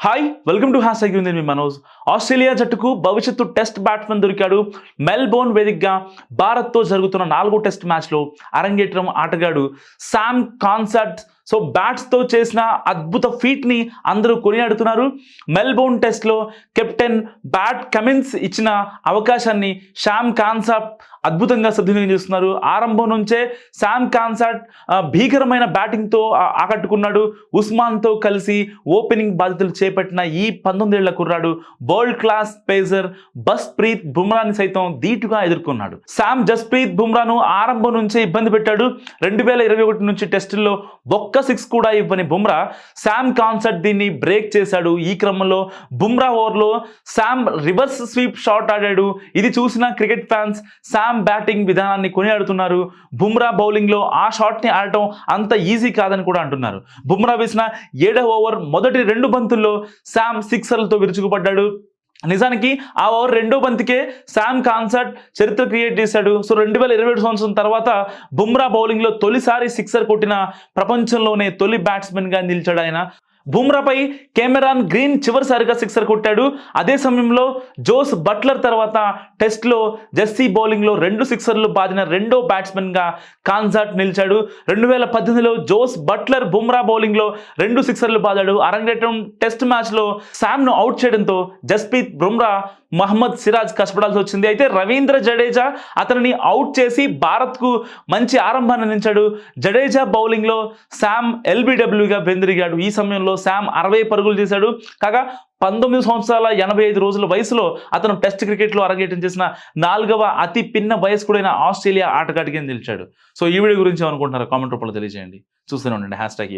Hi welcome to హ్యాస్ అగ్యూంది మీ మనోజ్ ఆస్ట్రేలియా జట్టుకు భవిష్యత్తు టెస్ట్ బ్యాట్స్మెన్ దొరికాడు. మెల్బోర్న్ వేదికగా భారత్తో జరుగుతున్న నాలుగో టెస్ట్ మ్యాచ్లో అరంగేట్రం ఆటగాడు శామ్ కాన్సర్ట్ సో బ్యాట్స్తో చేసిన అద్భుత ఫీట్ని అందరూ కొనియాడుతున్నారు. మెల్బోర్న్ టెస్ట్లో కెప్టెన్ బ్యాట్ కమిన్స్ ఇచ్చిన అవకాశాన్ని శ్యామ్ కాన్సాప్ అద్భుతంగా సద్వినియోగం చేస్తున్నారు. ఆరంభం నుంచే శామ్ కాన్సాట్ భీకరమైన బ్యాటింగ్తో ఆకట్టుకున్నాడు. ఉస్మాన్తో కలిసి ఓపెనింగ్ బాధ్యతలు చేపట్టిన ఈ పంతొమ్మిదేళ్ళ కుర్రాడు వరల్డ్ క్లాస్ పేసర్ బస్ప్రీత్ బుమ్రాని సైతం ధీటుగా ఎదుర్కొన్నాడు. శామ్ జస్ప్రీత్ బుమ్రాను ఆరంభం నుంచే ఇబ్బంది పెట్టాడు. రెండు వేల ఇరవై ఒకటి నుంచి టెస్టుల్లో ఒక్క సిక్స్ కూడా ఇవ్వని బుమ్రా శామ్ కాన్సర్ట్ దీన్ని బ్రేక్ చేశాడు. ఈ క్రమంలో బుమ్రా ఓవర్లో శామ్ రివర్స్ స్వీప్ షాట్ ఆడాడు. ఇది చూసిన క్రికెట్ ఫ్యాన్స్ శామ్ బ్యాటింగ్ విధానాన్ని కొనియాడుతున్నారు. బుమ్రా బౌలింగ్లో ఆ షాట్ని ఆడటం అంత ఈజీ కాదని కూడా అంటున్నారు. బుమ్రా వేసిన ఏడవ ఓవర్ మొదటి రెండు బంతుల్లో శామ్ సిక్సర్లతో విరుచుకుపడ్డాడు. నిజానికి ఆ ఓవర్ రెండో బంతికే శామ్ కాన్సర్ట్ చరిత్ర క్రియేట్ చేశాడు. సో రెండు వేల ఇరవై ఏడు సంవత్సరం తర్వాత బుమ్రా బౌలింగ్లో తొలిసారి సిక్సర్ కొట్టిన ప్రపంచంలోనే తొలి బ్యాట్స్మెన్గా నిలిచాడు ఆయన. బుమ్రాపై కెమెరాన్ గ్రీన్ చివరిసారిగా సిక్సర్ కొట్టాడు. అదే సమయంలో జోస్ బట్లర్ తర్వాత టెస్ట్లో జెస్సీ బౌలింగ్లో రెండు సిక్సర్లు బాదిన రెండో బ్యాట్స్మెన్గా కాన్సార్ట్ నిలిచాడు. రెండు వేల పద్దెనిమిదిలో జోస్ బట్లర్ బుమ్రా బౌలింగ్లో రెండు సిక్సర్లు బాదాడు. అరంగేటం టెస్ట్ మ్యాచ్లో శామ్ను అవుట్ చేయడంతో జస్ప్రీత్ బుమ్రా మహమ్మద్ సిరాజ్ కష్టపడాల్సి వచ్చింది. అయితే రవీంద్ర జడేజా అతనిని అవుట్ చేసి భారత్కు మంచి ఆరంభాన్ని అందించాడు. జడేజా బౌలింగ్లో శామ్ ఎల్బిడబ్ల్యూగా బెందిరిగాడు. ఈ సమయంలో శామ్ అరవై పరుగులు చేశాడు. కాగా పంతొమ్మిది సంవత్సరాల ఎనభై ఐదు రోజుల వయసులో అతను టెస్ట్ క్రికెట్లో అరంగేటం చేసిన నాలుగవ అతి పిన్న వయస్కుడైన ఆస్ట్రేలియా ఆటగాడిగా నిలిచాడు. సో ఈ వీడియో గురించి ఏమనుకుంటున్నారు కామెంట్ రూపంలో తెలియజేయండి. చూస్తూనే ఉండండి. Hash tag